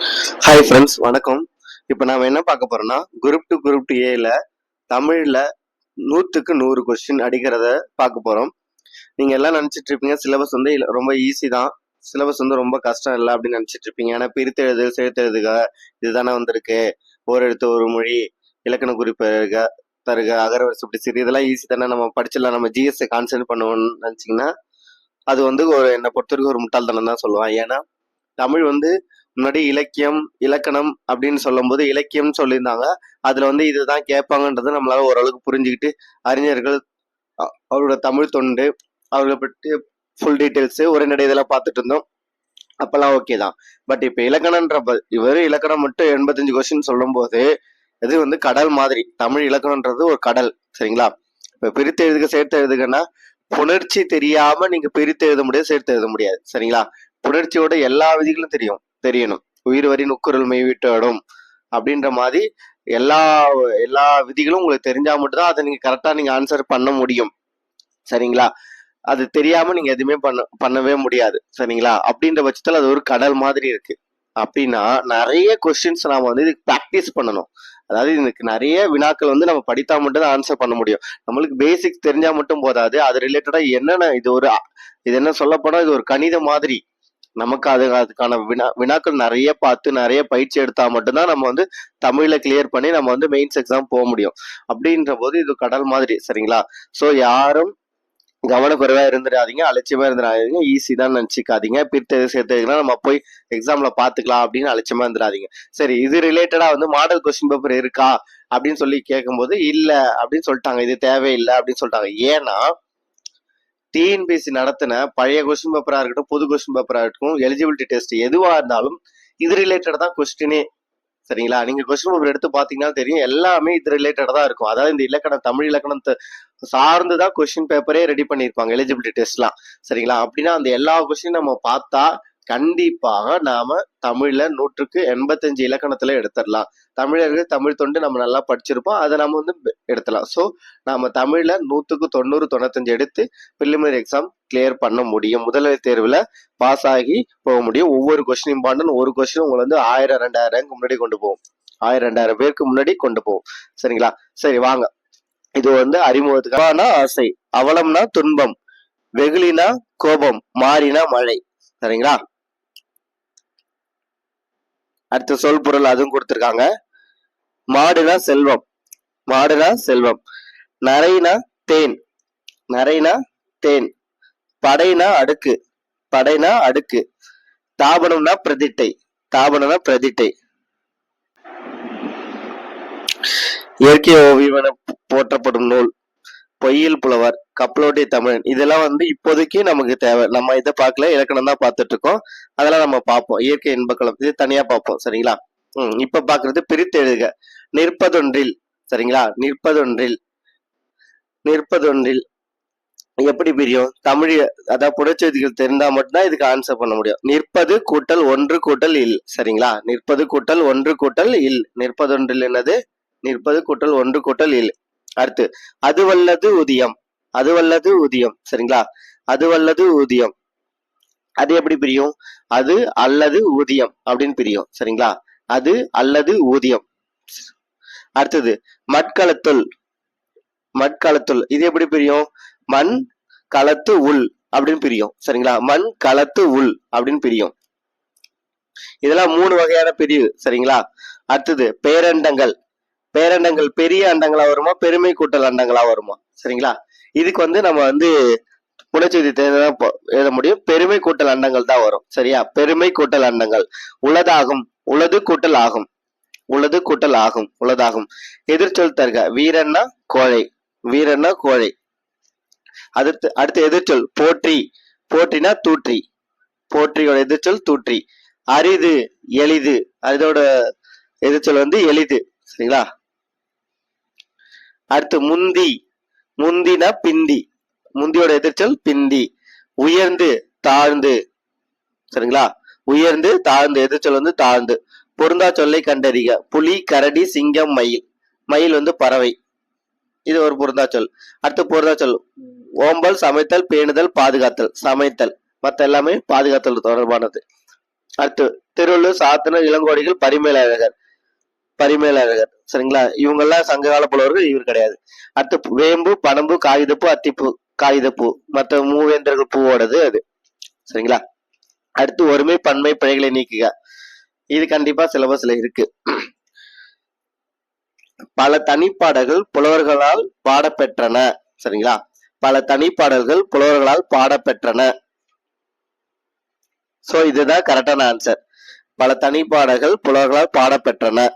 Hi friends வணக்கம். இப்போ நாம் என்ன பார்க்க போறோம்னா குரூப் டு குரூப் டு ஏல தமிழ்ல நூற்றுக்கு நூறு கொஸ்டின் அடிக்கிறத பார்க்க போறோம். நீங்க எல்லாம் நினைச்சிட்டு இருப்பீங்க சிலபஸ் வந்து ரொம்ப ஈஸி தான். சிலபஸ் வந்து ரொம்ப கஷ்டம் இல்லை அப்படின்னு நினைச்சிட்டு இருப்பீங்க. ஏன்னா பிரித்து எழுது இதுதானே வந்திருக்கு. ஒரு எழுத்து ஒரு மொழி இலக்கண குறிப்பு தருக அகரவரிசை இப்படி சரி இதெல்லாம் ஈஸி தானே. நம்ம படிச்சிடலாம். நம்ம ஜிஎஸ்ஐ கான்சென்ட் பண்ணுவோம்னு நினச்சிங்கன்னா அது வந்து ஒரு என்னை பொறுத்த வரைக்கும் ஒரு முட்டாள்தனம் தான் சொல்லுவேன். ஏன்னா தமிழ் வந்து முன்னாடி இலக்கியம் இலக்கணம் அப்படின்னு சொல்லும்போது இலக்கியம்னு சொல்லியிருந்தாங்க. அதில் வந்து இதுதான் கேட்பாங்கன்றது நம்மளால ஓரளவுக்கு புரிஞ்சுக்கிட்டு அறிஞர்கள் அவரோட தமிழ் தொண்டு அவர்களை பற்றி ஃபுல் டீட்டெயில்ஸு உரைநடை இதெல்லாம் பார்த்துட்டு இருந்தோம். அப்போல்லாம் ஓகே தான். பட் இப்போ இலக்கணன்ற இவர் இலக்கணம் மட்டும் எண்பத்தஞ்சு கொஸ்டின் சொல்லும்போது இது வந்து கடல் மாதிரி. தமிழ் இலக்கணம்ன்றது ஒரு கடல் சரிங்களா? இப்போ பிரித்து எழுதுக சேர்த்து எழுதுகன்னா புணர்ச்சி தெரியாம நீங்க பிரித்து எழுத முடியாது சேர்த்து எழுத முடியாது சரிங்களா? புணர்ச்சியோட எல்லா விதிகளும் தெரியும். தெரியணும். உயிர் வரி நுக்குரல் மெய் அப்படின்ற மாதிரி எல்லா எல்லா விதிகளும் உங்களுக்கு தெரிஞ்சா மட்டும்தான் அதை நீங்க கரெக்டா நீங்க ஆன்சர் பண்ண முடியும். சரிங்களா? அது தெரியாம நீங்க எதுவுமே பண்ண பண்ணவே முடியாது. சரிங்களா? அப்படின்ற பட்சத்துல அது ஒரு கடல் மாதிரி இருக்கு. அப்படின்னா நிறைய கொஸ்டின்ஸ் நாம வந்து இதுக்கு ப்ராக்டிஸ் பண்ணணும். அதாவது இதுக்கு நிறைய வினாக்கள் வந்து நம்ம படித்தா மட்டும் தான் ஆன்சர் பண்ண முடியும். நம்மளுக்கு பேசிக்ஸ் தெரிஞ்சா மட்டும் போதாது. அது ரிலேட்டடா என்னென்ன இது ஒரு இது என்ன சொல்லப்படும் இது ஒரு கணித மாதிரி. நமக்கு அது அதுக்கான வினா வினாக்கள் நிறைய பார்த்து நிறைய பயிற்சி எடுத்தால் மட்டும்தான் நம்ம வந்து தமிழில் கிளியர் பண்ணி நம்ம வந்து மெயின்ஸ் எக்ஸாம் போக முடியும். அப்படின்ற போது இது கடல் மாதிரி சரிங்களா? ஸோ யாரும் கவனக்குறைவா இருந்துடாதீங்க அலட்சியமா இருந்துடாதீங்க ஈஸி தான் நினச்சிக்காதீங்க. பிரித்து சேர்த்துக்கலாம் நம்ம போய் எக்ஸாம்ல பாத்துக்கலாம் அப்படின்னு அலட்சியமா இருந்துடாதீங்க சரி இது ரிலேட்டடா வந்து மாடல் கொஸ்டின் பேப்பர் இருக்கா? அப்படின்னு சொல்லி கேட்கும்போது இல்லை அப்படின்னு சொல்லிட்டாங்க. இது தேவையில்லை அப்படின்னு சொல்லிட்டாங்க. ஏன்னா டிஎன்பிஎஸ்சி நடத்தின பழைய கொஸ்டின் பேப்பரா இருக்கட்டும் புது கொஸ்டின் பேப்பரா இருக்கட்டும் எலிஜிபிலிட்டி டெஸ்ட் எதுவா இருந்தாலும் இது ரிலேட்டட் தான் கொஸ்டினே சரிங்களா? நீங்க கொஸ்டின் பேப்பர் எடுத்து பாத்தீங்கன்னா தெரியும் எல்லாமே இது ரிலேட்டடா தான் இருக்கும். அதாவது இந்த இலக்கணம் தமிழ் இலக்கணத்தை சார்ந்து தான் கொஸ்டின் பேப்பரே ரெடி பண்ணியிருப்பாங்க எலிஜிபிலிட்டி டெஸ்ட்லாம் சரிங்களா? அப்படின்னா அந்த எல்லா கொஸ்டின் நம்ம பார்த்தா கண்டிப்பாக நாம தமிழ்ல நூற்றுக்கு எண்பத்தஞ்சு இலக்கணத்துல எடுத்துடலாம். தமிழர்கள் தமிழ் தொண்டு நம்ம நல்லா படிச்சிருப்போம். அதை நம்ம வந்து பெ- எடுத்துடலாம். ஸோ நாம தமிழ்ல நூத்துக்கு தொண்ணூறு தொண்ணூத்தஞ்சு எடுத்து பிரிலிமினரி எக்ஸாம் கிளியர் பண்ண முடியும். முதல்வர் தேர்வுல பாஸ் ஆகி போக முடியும். ஒவ்வொரு கொஸ்டின் இம்பார்ட்டன் ஒரு கொஸ்டின் உங்களை வந்து ஆயிரம் ரெண்டாயிரம் rank முன்னாடி கொண்டு போவோம் ஆயிரம் ரெண்டாயிரம் பேருக்கு முன்னாடி கொண்டு போவோம் சரிங்களா? சரி வாங்க. இது வந்து அறிமுகத்துக்கான ஆசை. அவலம்னா துன்பம். வெகுளினா கோபம். மாறினா மழை. சரிங்களா? அடுத்த சொல் பொருள் அதுவும் கொடுத்துருக்காங்க. மாடுனா செல்வம். மாடுனா செல்வம். நரைனா தேன். நரைனா தேன். படைனா அடுக்கு. படைனா அடுக்கு. தாபனம்னா பிரதிட்டை. தாபனம்னா பிரதிட்டை. இயற்கை ஓவியம் என போற்றப்படும் நூல். பொய்யில் புலவர் கப்பலோட்டி தமிழன். இதெல்லாம் வந்து இப்போதைக்கு நமக்கு தேவை. நம்ம இதை பார்க்கல இலக்கணம் தான் பார்த்துட்டு இருக்கோம் அதெல்லாம் நம்ம பார்ப்போம். இயற்கை இன்பக்கலம். இது தனியா பார்ப்போம். சரிங்களா? ம் இப்ப பாக்குறது பிரித்து எழுதுக நிற்பதொன்றில் சரிங்களா? நிற்பதொன்றில் நிற்பதொன்றில் எப்படி பிரியும்? தமிழ் அதாவது புடச்செய்திகள் தெரிந்தா மட்டும்தான் இதுக்கு ஆன்சர் பண்ண முடியும். நிற்பது கூட்டல் ஒன்று கூட்டல் இல் சரிங்களா? நிற்பது கூட்டல் ஒன்று கூட்டல் இல். நிற்பதொன்றில் என்னது? நிற்பது கூட்டல் ஒன்று கூட்டல் இல். அடுத்து அது வல்லது ஊதியம் அது வல்லது ஊதியம் சரிங்களா? அது வல்லது ஊதியம் அது எப்படி பிரியும்? அது அல்லது ஊதியம் அப்படின்னு பிரியும். சரிங்களா? அது அல்லது ஊதியம். அடுத்தது மட்களத்துள் மட்களத்துள் இது எப்படி பிரியும்? மண் களத்து உள் அப்படின்னு பிரியும். சரிங்களா? மண் களத்து உள் அப்படின்னு பிரியும். இதெல்லாம் மூணு வகையான பிரிவு. சரிங்களா? அடுத்தது பேரண்டங்கள். பேரண்டங்கள் பெரிய அண்டங்களா வருமா பெருமை கூட்டல் அண்டங்களா வருமா? சரிங்களா? இதுக்கு வந்து நம்ம வந்து புனச்செய்தி தேர்தல் எழுத முடியும். பெருமை கூட்டல் அண்டங்கள் தான் வரும். சரியா? பெருமை கூட்டல் அண்டங்கள். உளதாகும் உளது கூட்டல் ஆகும். உளது கூட்டல் ஆகும் உளதாகும். எதிர்ச்சொல் தருக. வீரன்னா கோழை வீரன்னா கோழை. அடுத்து அடுத்து எதிர்ச்சொல் போற்றி. போற்றினா தூற்றி. போற்றியோட எதிர்ச்சொல் தூற்றி. அரிது எளிது. அதோட எதிர்ச்சொல் வந்து எளிது. சரிங்களா? அடுத்து முந்தி முந்தினா பிந்தி. முந்தியோட எதிர்ச்சொல் பிந்தி. உயர்ந்து தாழ்ந்து. சரிங்களா? உயர்ந்து தாழ்ந்து. எதிர்ச்சொல் வந்து தாழ்ந்து. பொருந்தா சொல்லை கண்டறிக. புலி கரடி சிங்கம் மயில். மயில் வந்து பறவை. இது ஒரு பொருந்தா சொல். அடுத்து பொருந்தா சொல். ஓம்பல் சமைத்தல் பேணுதல் பாதுகாத்தல். சமைத்தல். மத்த எல்லாமே பாதுகாத்தல் தொடர்பானது. அடுத்து திருவள்ளூர் சாத்தனர் இளங்கோடிகள் பரிமேலழகர். பரிமேலழகர். சரிங்களா? இவங்கெல்லாம் சங்ககால புலவர்கள் இவர் கிடையாது. அடுத்து வேம்பு பனம்பு காகிதப்பூ அத்திப்பூ காகிதப்பூ. மற்ற மூவேந்தர்கள் பூவோடது அது. சரிங்களா? அடுத்து ஒருமை பன்மை பிழைகளை நீக்குக. இது கண்டிப்பா சிலபஸ்ல இருக்கு. பல தனிப்பாடல்கள் புலவர்களால் பாடப்பெற்றன. சரிங்களா? பல தனிப்பாடல்கள் புலவர்களால் பாடப்பெற்றன. சோ இதுதான் கரெக்டான ஆன்சர் பல தனிப்பாடல்கள் புலவர்களால் பாடப்பெற்றன.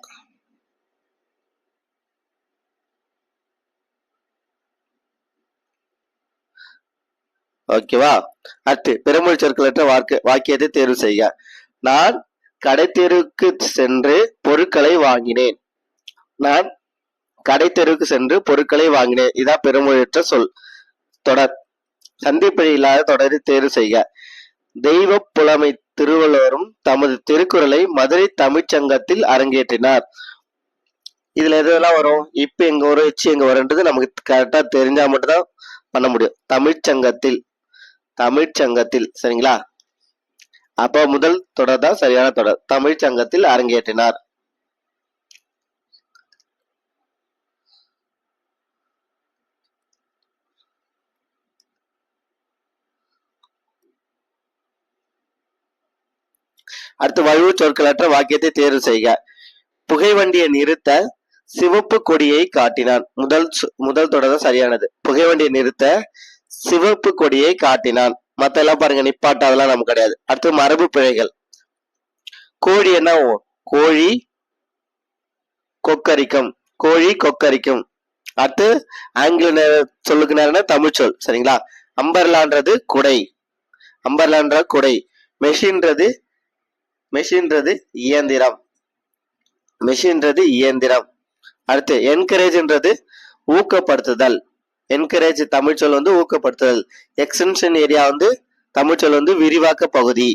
ஓகேவா அடுத்து பெருமொழி சொற்களற்ற வாக்கு வாக்கியத்தை தேர்வு செய்க. நான் கடைத்தெருவுக்கு சென்று பொருட்களை வாங்கினேன். நான் கடைத்தெருவுக்கு சென்று பொருட்களை வாங்கினேன். இதான் பெருமொழியற்ற சொல். தொடர். சந்திப்பிழை இல்லாத தொடரை தேர்வு செய்க. தெய்வ புலமை திருவள்ளுவரும் தமது திருக்குறளை மதுரை தமிழ்ச்சங்கத்தில் அரங்கேற்றினார். இதுல எதெல்லாம் வரும். இப்ப எங்க வரும் எச்சு எங்க வரும்ன்றது நமக்கு கரெக்டா தெரிஞ்சா மட்டும்தான் பண்ண முடியும். தமிழ்ச்சங்கத்தில் தமிழ்ச்சங்கத்தில் சரிங்களா? அப்போ முதல் தொடர் தான் சரியான தொடர். தமிழ்ச்சங்கத்தில் அரங்கேற்றினார். அடுத்து வலுவு சொற்களற்ற வாக்கியத்தை தேர்வு செய்க. புகைவண்டியை நிறுத்த சிவப்பு கொடியை காட்டினான். முதல் முதல் தொடர் தான் சரியானது. புகைவண்டியை நிறுத்த சிவப்பு கொடியை காட்டினான். மத்த எல்லாம் பாருங்க நிப்பாட்ட அதெல்லாம் நமக்கு கிடையாது. அடுத்து மரபு பிழைகள். கோழி என்ன? கோழி கொக்கரிக்கும். கோழி கொக்கரிக்கும். அடுத்து ஆங்கில நே- சொல்லுக்கு தமிழ் சொல். சரிங்களா? அம்பர்லான்றது குடை. அம்பர்லான்ற குடை. மெஷின்றது மெஷின்றது இயந்திரம். மெஷின்றது இயந்திரம். அடுத்து என்கரேஜ்ன்றது ஊக்கப்படுத்துதல். என்கரேஜ் தமிழ் சொல் வந்து ஊக்கப்படுத்துதல். எக்ஸ்டென்ஷன் ஏரியா வந்து தமிழ் சொல் வந்து விரிவாக்க பகுதி.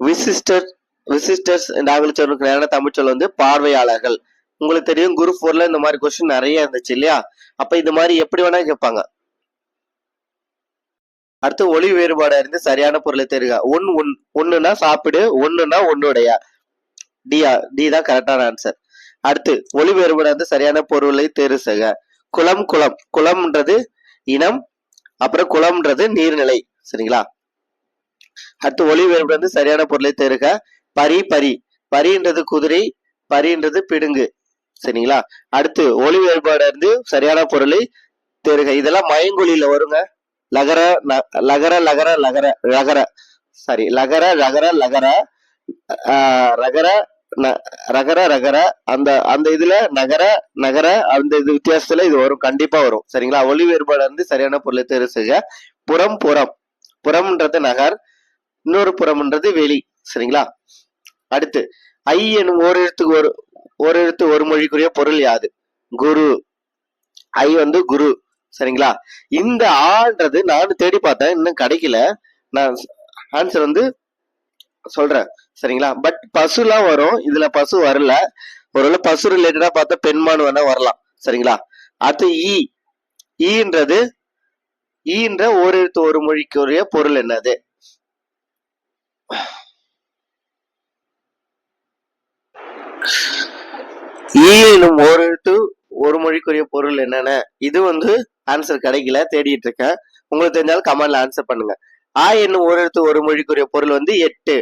விசிஸ்டர் விசிஸ்டர்ஸ் இந்த ஆங்கில தமிழ் சொல் வந்து பார்வையாளர்கள். உங்களுக்கு தெரியும் குரூப் ஃபோர்ல இந்த மாதிரி கொஸ்டின் நிறைய இருந்துச்சு இல்லையா? அப்ப இது மாதிரி எப்படி வேணா கேட்பாங்க. அடுத்து ஒளி வேறுபாடு இருந்து சரியான பொருளை தெரியுங்க ஒன் ஒன் ஒன்னுனா சாப்பிடு ஒன்னுனா ஒன்னுடைய டியா டி தான் கரெக்டான ஆன்சர் அடுத்து ஒளி வேறுபாடு வந்து சரியான பொருளை தேர்வு குளம் குளம். குளம்ன்றது இனம் அப்புறம் குளம்ன்றது நீர்நிலை சரிங்களா? அடுத்து ஒளி வேறுபாடு வந்து சரியான பொருளை தேர்க பரி பரி. பரின்றது குதிரை பரின்றது பிடுங்கு சரிங்களா? அடுத்து ஒளி வேறுபாடு இருந்து சரியான பொருளை தேர்க. இதெல்லாம் மயங்கொழியில வருங்க. லகர லகர லகர லகர லகர. சாரி லகர லகர லகர ஆஹ் ரகர ரகர ரகர அந்த அந்த இதுல நகர நகர அந்த இது வித்தியாசத்துல இது வரும் கண்டிப்பா வரும். சரிங்களா? ஒளி வேறுபாடு வந்து சரியான பொருளை தேர்வு செய்க. புறம் புறம். புறம்ன்றது நகர் இன்னொரு புறம்ன்றது வெளி. சரிங்களா? அடுத்து ஐ எனும் ஓர் எழுத்துக்கு ஒரு ஒரு எழுத்து ஒரு மொழிக்குரிய பொருள் யாது? குரு. ஐ வந்து குரு. சரிங்களா? இந்த ஆன்றது நான் தேடி பார்த்தேன் இன்னும் கிடைக்கல. நான் ஆன்சர் வந்து சொல்றேன். சரிங்களா? பட் பசுலாம் வரும். இதுல பசு வரல. ஒருவேளை பசு ரிலேட்டடா பார்த்தா பெண்மான் வேணா வரலாம். சரிங்களா? அடுத்து e. e ஈ ஈன்றது ஈன்ற e ஒரு எழுத்து ஒரு மொழிக்குரிய பொருள் என்னது? ஈ எனும் ஒரு எழுத்து ஒரு மொழிக்குரிய பொருள் என்னென்ன? இது வந்து ஆன்சர் கிடைக்கல. தேடிட்டு இருக்கேன். உங்களுக்கு தெரிஞ்சாலும் கமெண்ட்ல ஆன்சர் பண்ணுங்க. ஆ என்னும் ஒரு எழுத்து ஒரு மொழிக்குரிய பொருள் வந்து எட்டு.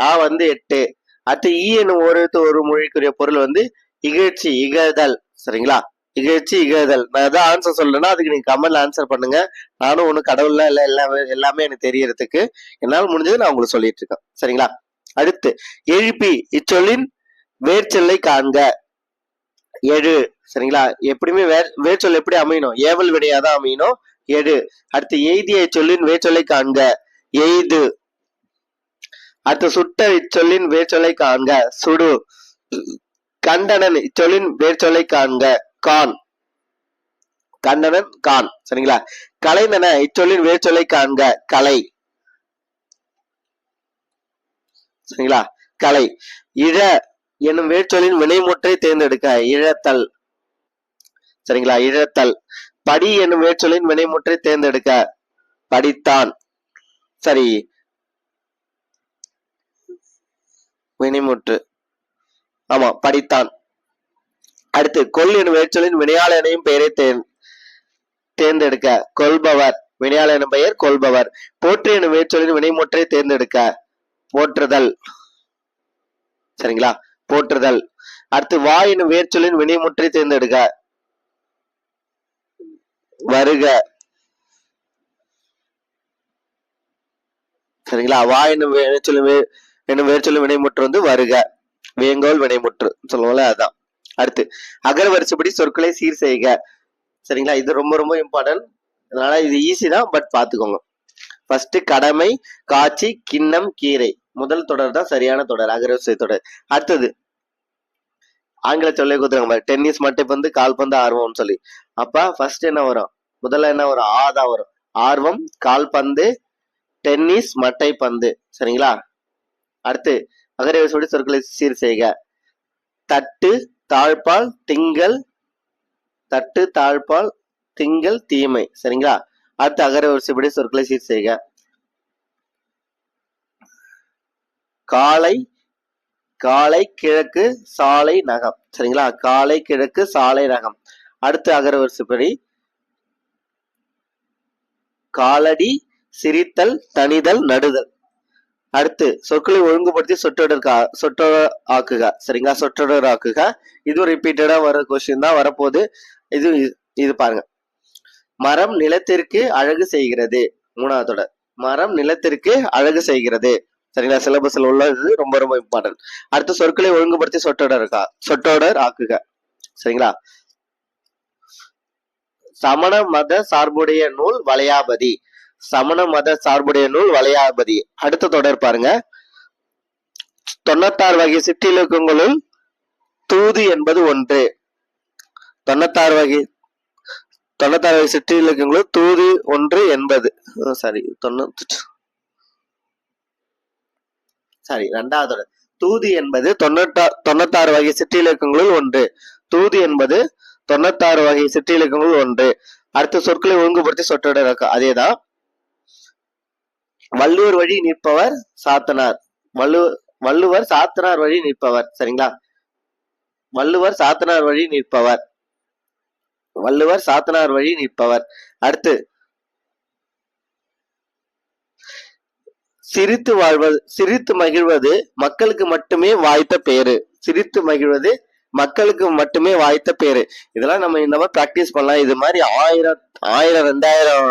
ஆ வந்து எட்டு. அடுத்து ஈ என்னும் ஒரு ஒரு மொழிக்குரிய பொருள் வந்து இகழ்ச்சி இகழ்தல். சரிங்களா? இகழ்ச்சி இகழ்தல். நான் எதாவது ஆன்சர் சொல்லலைன்னா அதுக்கு நீங்க கமெண்ட்ல ஆன்சர் பண்ணுங்க. நானும் ஒன்றும் கடவுள்ல இல்ல எல்லாமே எல்லாமே எனக்கு தெரியறதுக்கு என்னால் முடிஞ்சது நான் உங்களுக்கு சொல்லிட்டு இருக்கேன். சரிங்களா? அடுத்து எழுப்பி இச்சொல்லின் வேர்ச்சொல்லை காண்க. எழு. சரிங்களா? எப்படியுமே வேர் வேர்ச்சொல் எப்படி அமையணும்? ஏவல் விடையாதான் அமையணும். எடு அடுத்து எய்திய இச்சொல்லின் வேர்ச்சொல்லை காண்க. எய்து. அடுத்து சுட்ட இச்சொல்லின் வேர்ச்சொல்லை காண்க. சுடு. கண்டனன் இச்சொல்லின் வேர்ச்சொலை காண்க. கான். கண்டனன் கான். சரிங்களா? கலைந்தன இச்சொல்லின் வேர்ச்சொலை காண்க. கலை. சரிங்களா? கலை. இழ என்னும் வேர்ச்சொலின் வினைமுற்றை தேர்ந்தெடுக்க. இழத்தல். சரிங்களா? இழத்தல். படி என்னும் வேர்ச்சொலின் வினைமுற்றை தேர்ந்தெடுக்க. படித்தான். சரி. வினைமுற்று. ஆமா படித்தான். அடுத்து கொல் எனும் வேர்ச்சொல்லின் வினையாளனையும் பெயரை தேர் தேர்ந்தெடுக்க. கொள்பவர். வினையாள எனும் பெயர் கொள்பவர். போற்று எனும் வேர்ச்சொல்லின் வினைமுற்றை தேர்ந்தெடுக்க. போற்றுதல். சரிங்களா? போற்றுதல். அடுத்து வா எனும் வேர்ச்சொல்லின் வினைமுற்றை தேர்ந்தெடுக்க. வருக. சரிங்களா? வா என்னும் வேர்ச்சொல்லி என்னும் வேர்ச்சொல்லி வினைமுற்று வந்து வருக. வேங்கோல் வினைமுற்று சொல்லுவோம்ல அதான். அடுத்து அகர வரிசைப்படி சொற்களை சீர் செய்க. சரிங்களா? இது ரொம்ப ரொம்ப இம்பார்ட்டன்ட் அதனால இது ஈஸி தான் பட் பாத்துக்கோங்க ஃபர்ஸ்ட் கடமை காட்சி கிண்ணம் கீரை. முதல் தொடர் தான் சரியான தொடர் அகரவரிசை தொடர். அடுத்தது ஆங்கில சொல்லி கொடுத்துருங்க பாரு டென்னிஸ் மட்டைப்பந்து கால்பந்து ஆர்வம்னு சொல்லி. அப்ப ஃபர்ஸ்ட் என்ன வரும்? முதல்ல என்ன வரும்? ஆ தான் வரும். ஆர்வம் கால்பந்து டென்னிஸ் மட்டை பந்து. சரிங்களா? அடுத்து அகர சொல்லி சொற்களை சீர் செய்க. தட்டு தாழ்பால் திங்கள் தட்டு தாழ்பால் திங்கள் தீமை. சரிங்களா? அடுத்து அகர வரிசைப்படி சொற்களை சீர் செய்க. காலை காலை கிழக்கு சாலை நகம். சரிங்களா? காலை கிழக்கு சாலை நகம். அடுத்து அகர வரிசைப்படி காலடி சிரித்தல் தனிதல் நடுதல். அடுத்து சொற்களை ஒழுங்குபடுத்தி சொற்றொடர் சொற்றொடர் ஆக்குக சரிங்களா? சொற்றொடர் ஆக்குக இதுவும் ரிப்பீட்டடா வர கொஸ்டின் தான் வரப்போகுது. இது இது பாருங்க. மரம் நிலத்திற்கு அழகு செய்கிறது. மூணாவது தொடர். மரம் நிலத்திற்கு அழகு செய்கிறது. சரிங்களா? சிலபஸ்ல உள்ளது ரொம்ப ரொம்ப இம்பார்ட்டன்ட் அடுத்து சொற்களை ஒழுங்குபடுத்தி சொற்றொடர் இருக்கா சொற்றொடர் ஆக்குக சரிங்களா? சமண மத சார்புடைய நூல் வளையாபதி. சமண மத சார்புடைய நூல் வளையாபதி. அடுத்த தொடர் பாருங்க. தொண்ணூத்தாறு வகை சிற்றிலக்கங்களுள் தூது என்பது ஒன்று. தொண்ணூத்தாறு வகை தொண்ணூத்தாறு வகை சிற்றிலக்கங்களுள் தூது ஒன்று என்பது. சாரி தொண்ணூத்தி சாரி ரெண்டாவது தொடர். தூது என்பது தொண்ணூத்தா தொண்ணூத்தாறு வகை சிற்றிலக்கங்களுள் ஒன்று. தூது என்பது தொண்ணூத்தாறு வகை சிற்றிலக்கங்களுள் ஒன்று. அடுத்த சொற்களை ஒழுங்குபடுத்தி சொற்றொடர் அதேதான். வள்ளுவர் வழி நிற்பவர் சாத்தனார். வள்ளு வள்ளுவர் சாத்தனார் வழி நிற்பவர். சரிங்களா? வள்ளுவர் சாத்தனார் வழி நிற்பவர். வள்ளுவர் சாத்தனார் வழி நிற்பவர். அடுத்து சிரித்து வாழ்வது சிரித்து மகிழ்வது மக்களுக்கு மட்டுமே வாய்த்த பேரு. சிரித்து மகிழ்வது மக்களுக்கு மட்டுமே வாய்த்த பேரு. இதெல்லாம் நம்ம இந்த மாதிரி பிராக்டிஸ் பண்ணலாம். இது மாதிரி ஆயிரம் ஆயிரம் ரெண்டாயிரம்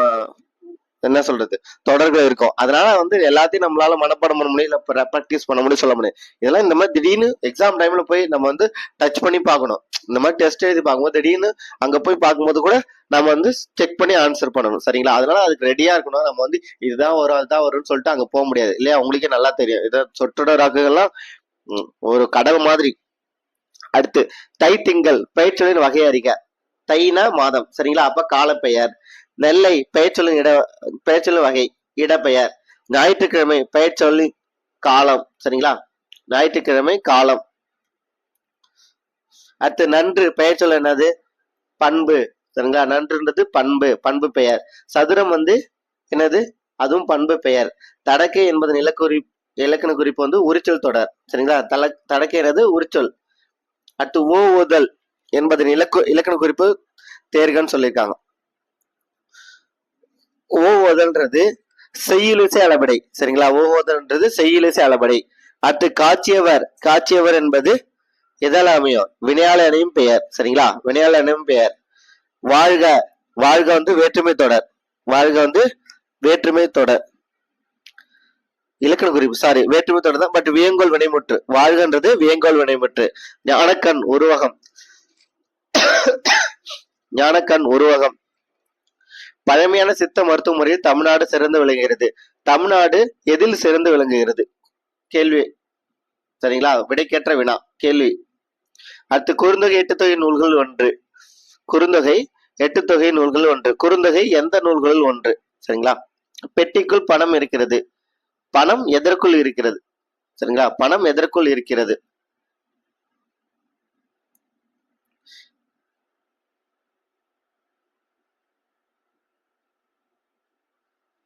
என்ன சொல்றது? தொடர்கள் இருக்கும். அதனால வந்து எல்லாத்தையும் நம்மளால மனப்பாடம் பண்ண முடியும் இல்ல ப்ராக்டிஸ் பண்ண முடியும் சொல்ல முடியும் இதெல்லாம் இந்த மாதிரி திடீர்னு எக்ஸாம் டைம்ல போய் நம்ம வந்து டச் பண்ணி பார்க்கணும். இந்த மாதிரி டெஸ்ட் எழுதி பார்க்கும்போது திடீர்னு அங்க போய் பார்க்கும்போது கூட நம்ம வந்து செக் பண்ணி ஆன்சர் பண்ணணும். சரிங்களா? அதனால அதுக்கு ரெடியா இருக்கணும். நம்ம வந்து இதுதான் வரும் அதுதான் வரும்னு சொல்லிட்டு அங்க போக முடியாது. இல்லையா? உங்களுக்கே நல்லா தெரியும். இதை சொற்றொடராக்குகள்லாம் ம், ஒரு கடவுள் மாதிரி. அடுத்து தை திங்கள் பயிற்சிகளின் வகை அறிக தைனா மாதம். சரிங்களா? அப்ப காலப்பெயர். நெல்லை பெயர்ச்சொல்லின் இட பெயர்ச்சொல்லின் வகை இடப்பெயர். ஞாயிற்றுக்கிழமை பெயர்ச்சொல்லி காலம் சரிங்களா? ஞாயிற்றுக்கிழமை காலம். அடுத்து நன்று பெயர்ச்சொல் என்னது? பண்பு சரிங்களா? நன்றுன்றது பண்பு பண்பு பெயர். சதுரம் வந்து என்னது? அதுவும் பண்பு பெயர். தடக்கை என்பதன் இலக்குறி இலக்கண குறிப்பு வந்து உரிச்சொல் தொடர் சரிங்களா? தல தடக்கை என்பது உரிச்சொல். அடுத்து ஓ ஓதல் என்பதன் இலக்கு இலக்கண குறிப்பு தேர்கன்னு சொல்லியிருக்காங்க. ஓ செய்யுலிசை செய்யுளிசை அளபடை. சரிங்களா? ஓ ஓதல்ன்றது செய்யுளிசை அளபடை. அடுத்து காட்சியவர். காட்சியவர் என்பது எதால் அமையும்? வினையாளனையும் பெயர். சரிங்களா? வினையாளனையும் பெயர். வாழ்க. வாழ்க வந்து வேற்றுமை தொடர். வாழ்க வந்து வேற்றுமை தொடர். இலக்கண குறிப்பு. சாரி வேற்றுமை தொடர் தான். பட் வியங்கோல் வினைமுற்று. வாழ்கன்றது வியங்கோல் வினைமுற்று. ஞானக்கண் உருவகம். ஞானக்கண் உருவகம். பழமையான சித்த மருத்துவ முறையில் தமிழ்நாடு சிறந்து விளங்குகிறது. தமிழ்நாடு எதில் சிறந்து விளங்குகிறது? கேள்வி. சரிங்களா? விடைக்கேற்ற வினா. கேள்வி. அடுத்து குறுந்தொகை எட்டு தொகை நூல்கள் ஒன்று. குறுந்தொகை எட்டு தொகை நூல்கள் ஒன்று. குறுந்தொகை எந்த நூல்களில் ஒன்று? சரிங்களா? பெட்டிக்குள் பணம் இருக்கிறது. பணம் எதற்குள் இருக்கிறது? சரிங்களா? பணம் எதற்குள் இருக்கிறது?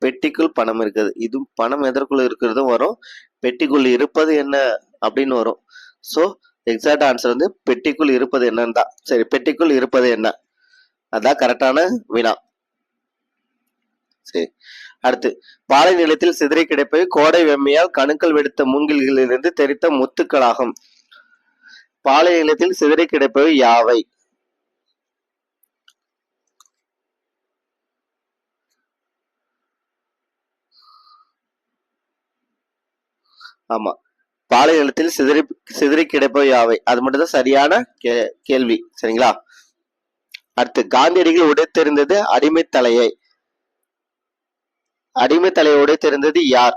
பெட்டிக்குள் பணம் இருக்குது. இது பணம் எதற்குள் இருக்கிறதும் வரும். பெட்டிக்குள் இருப்பது என்ன அப்படின்னு வரும். ஸோ எக்ஸாக்ட் ஆன்சர் வந்து பெட்டிக்குள் இருப்பது என்னன்னு தான். சரி பெட்டிக்குள் இருப்பது என்ன? அதான் கரெக்டான வினா. சரி அடுத்து. பாலை நிலத்தில் சிதறி கிடைப்பது கோடை வெம்மையால் கணுக்கள் வெடித்த மூங்கில்களிலிருந்து தெரித்த முத்துக்களாகும். பாலை நிலத்தில் சிதறி கிடைப்பவை யாவை? ஆமா. பாலை நிலத்தில் சிதறி சிதறி கிடைப்பவை யாவை? அது மட்டும் தான் சரியான கே- கேள்வி. சரிங்களா? அடுத்து காந்தியடிகள் உடைத்தெறிந்தது அடிமை தலையை. அடிமை தலையை உடைத்தெறிந்தது யார்?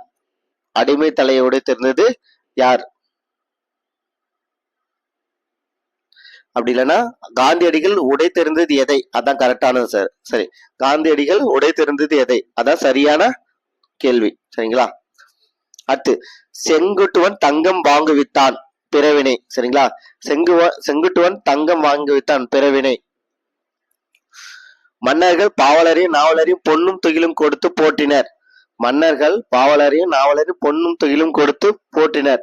அடிமை தலையை உடைத்தெறிந்தது யார்? அப்படி இல்லைன்னா காந்தியடிகள் உடைத்தெறிந்தது எதை? அதான் கரெக்டானது சார். சரி காந்தியடிகள் உடைத்தெறிந்தது எதை? அதான் சரியான கேள்வி. சரிங்களா? அடுத்து செங்குட்டுவன் தங்கம் வாங்குவித்தான் பிறவினை. சரிங்களா? செங்குவ செங்குட்டுவன் தங்கம் வாங்குவித்தான் பிறவினை. மன்னர்கள் பாவலரையும் நாவலரையும் பொன்னும் துகிலும் கொடுத்து போட்டினர் மன்னர்கள் பாவலரையும் நாவலரையும் பொன்னும் துகிலும் கொடுத்து போட்டினர்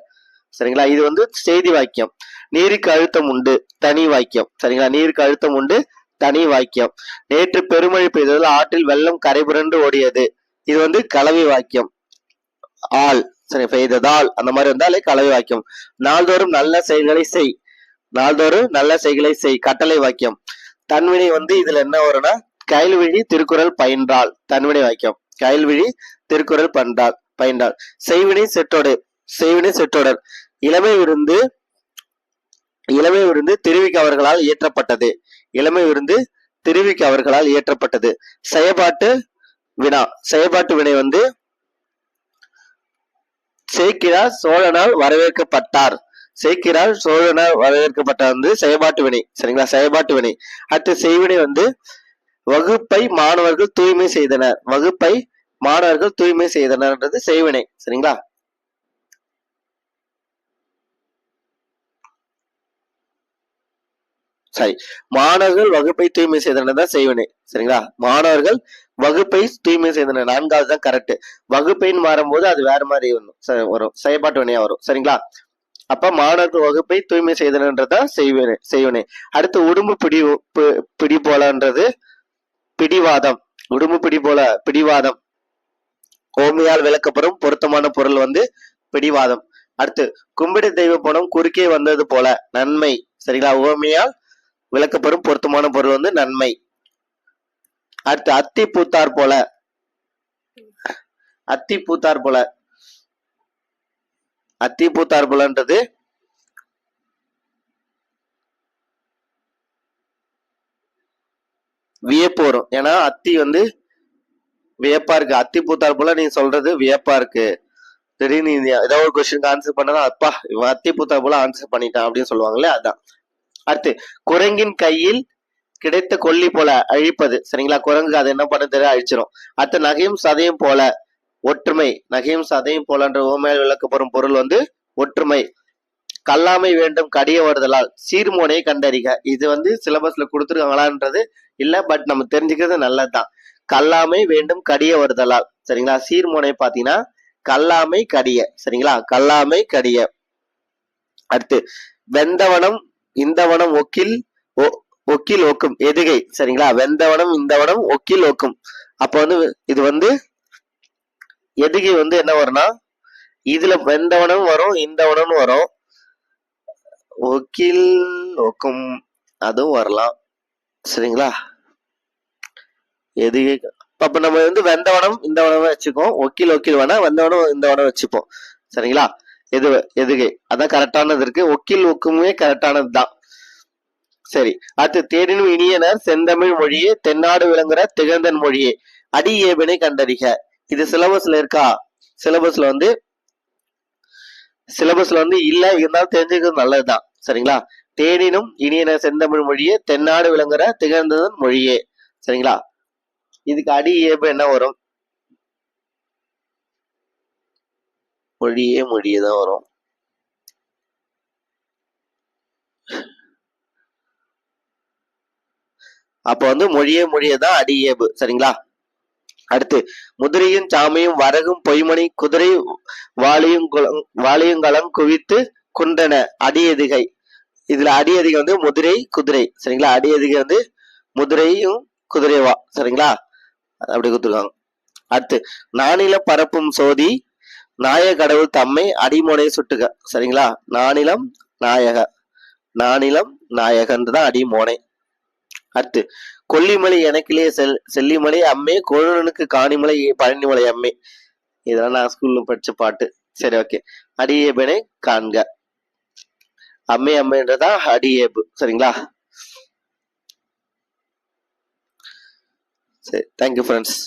சரிங்களா? இது வந்து செய்தி வாக்கியம். நீருக்கு அழுத்தம் உண்டு தனி வாக்கியம். சரிங்களா? நீருக்கு அழுத்தம் உண்டு தனி வாக்கியம். நேற்று பெருமழை பெய்ததில் ஆற்றில் வெள்ளம் கரைபுரண்டு ஓடியது. இது வந்து கலவை வாக்கியம். ஆள். சரி பெய்ததால் அந்த மாதிரி வந்தாலே கலவை வாக்கியம். நாள்தோறும் நல்ல செயல்களை செய். நாள்தோறும் நல்ல செயல்களை செய். கட்டளை வாக்கியம். தன்வினை வந்து இதுல என்ன வரும்னா கைல்விழி திருக்குறள் பயின்றாள். தன்வினை வாக்கியம். கயல்விழி திருக்குறள் பண்றாள் பயின்றாள். செய்வினை செற்றொடு செய்வினை செற்றொடர் இளமை விருந்து இளமை விருந்து திருவிக்கு அவர்களால் இயற்றப்பட்டது. இளமை விருந்து திருவிக்கு அவர்களால் இயற்றப்பட்டது. செயற்பாட்டு வினா. செயற்பாட்டு வினை வந்து சேக்கிரார் சோழனால் வரவேற்கப்பட்டார். சேக்கிரார் சோழனால் வரவேற்கப்பட்டார் வந்து செயல்பாட்டு வினை சரிங்களா? செயற்பாட்டு வினை அடுத்து செய்வினை வந்து வகுப்பை மாணவர்கள் தூய்மை செய்தனர். வகுப்பை மாணவர்கள் தூய்மை செய்தனர்ன்றது செய்வினை சரிங்களா? சாரி. மாணவர்கள் வகுப்பை தூய்மை செய்தனர் தான் செய்வனே. சரிங்களா? மாணவர்கள் வகுப்பை தூய்மை செய்தனர். நான்காவது தான் கரெக்ட் வகுப்பைன்னு மாறும்போது அது வேற மாதிரி வரும். வரும். செயல்பாட்டு வினையா வரும். சரிங்களா? அப்ப மாணவர்கள் வகுப்பை தூய்மை செய்தனன்றதான் செய்வினை செய்வனே. அடுத்து உடும்பு பிடி பி- பிடி போலன்றது பிடிவாதம். உடும்பு பிடி போல பிடிவாதம். ஓமையால் விளக்கப்படும் பொருத்தமான பொருள் வந்து பிடிவாதம். அடுத்து கும்பிடு தெய்வ பணம் குறுக்கே வந்தது போல நன்மை. சரிங்களா? ஓமையால் விளக்கப்படும் பொருத்தமான பொருள் வந்து நன்மை. அடுத்து அத்தி பூத்தார் போல. அத்தி பூத்தார் போல. அத்தி பூத்தார் போலன்றது வியப்பு வரும். ஏன்னா அத்தி வந்து வியப்பா இருக்கு. அத்தி பூத்தார் போல நீ சொல்றது வியப்பா இருக்கு. திடீர்னு நீ ஏதாவது ஒரு கொஸ்டினுக்கு ஆன்சர் பண்ணனா அப்பா இவன் அத்தி பூத்தார் போல ஆன்சர் பண்ணிட்டான் அப்படின்னு சொல்லுவாங்களே அதான். அடுத்து குரங்கின் கையில் கிடைத்த கொல்லி போல அழிப்பது. சரிங்களா? குரங்கு அது என்ன பண்ண தெரியாது அழிச்சிரும். அடுத்து நகையும் சதையும் போல ஒற்றுமை. நகையும் சதையும் போலன்ற ஓமையால் விளக்கப்படும் பொருள் வந்து ஒற்றுமை. கல்லாமை வேண்டும் கடிய வருதலால். சீர்மோனையை கண்டறிக. இது வந்து சிலபஸ்ல கொடுத்துருக்காங்களான்றது இல்ல பட் நம்ம தெரிஞ்சுக்கிறது நல்லதுதான். கல்லாமை வேண்டும் கடிய வருதலால். சரிங்களா? சீர்மோனை பாத்தீங்கன்னா கல்லாமை கடிய. சரிங்களா? கல்லாமை கடிய. அடுத்து வெந்தவனம் இந்த வனம் ஒக்கில் ஒ- ஒக்கில் ஒக்கும். எதுகை சரிங்களா? வெந்தவனம் இந்தவனம் ஒக்கில் ஒக்கும். அப்ப வந்து இது வந்து எதுகை வந்து என்ன வரும்னா இதுல வெந்தவனம் வரும் இந்த வனம் வரும். ஒக்கில் ஒக்கும் அதுவும் வரலாம். சரிங்களா? எதுகை. அப்ப நம்ம வந்து வெந்தவனம் இந்த வனம் வச்சுக்கோம் ஒக்கில் ஒக்கில் வேணா வெந்தவனம் இந்த வனம் வச்சுப்போம். சரிங்களா? எது எதுகை? அதான் கரெக்டானது இருக்கு. ஒக்கில் ஒக்குமே கரெக்டானது தான். சரி. அடுத்து தேனினும் இனியனர் செந்தமிழ் மொழியே தென்னாடு விளங்குற திகழ்ந்தன் மொழியே. அடி ஏபினை கண்டறிக. இது சிலபஸ்ல இருக்கா? சிலபஸ்ல வந்து சிலபஸ்ல வந்து இல்ல இருந்தாலும் தெரிஞ்சுக்கிறது நல்லதுதான். சரிங்களா? தேனினும் இனியன செந்தமிழ் மொழியே தென்னாடு விளங்குற திகழ்ந்ததன் மொழியே. சரிங்களா? இதுக்கு அடி ஏபு என்ன வரும்? மொழியே மொழியே தான் வரும். அப்ப வந்து மொழியே மொழியே தான் அடியேபு. சரிங்களா? அடுத்து முதிரையும் சாமையும் வரகும் பொய்மணி குதிரை வாலியும் குளம் வாளியுங்களம் குவித்து குண்டன அடியதிகை. இதுல அடியதிகை வந்து முதிரை குதிரை. சரிங்களா? அடியதிகை வந்து முதிரையும் குதிரைவா. சரிங்களா? அப்படி கொடுத்துருக்காங்க. அடுத்து நானில பரப்பும் சோதி நாயக கடவுள் தம்மை அடிமோனையை சுட்டுக. சரிங்களா? நானிலம் நாயக. நானிலம் நாயகன்றதான் அடிமோனை அடுத்து கொல்லிமலை எனக்கிலே செல் செல்லிமலை அம்மே கோழனுக்கு காணிமலை பழனிமலை அம்மே. இதெல்லாம் நான் ஸ்கூல்ல படிச்ச பாட்டு. சரி ஓகே அடியேபனை காண்க. அம்மே அம்மைன்றதா? அடியேபு. சரிங்களா? சரி தேங்க்யூ ஃப்ரெண்ட்ஸ்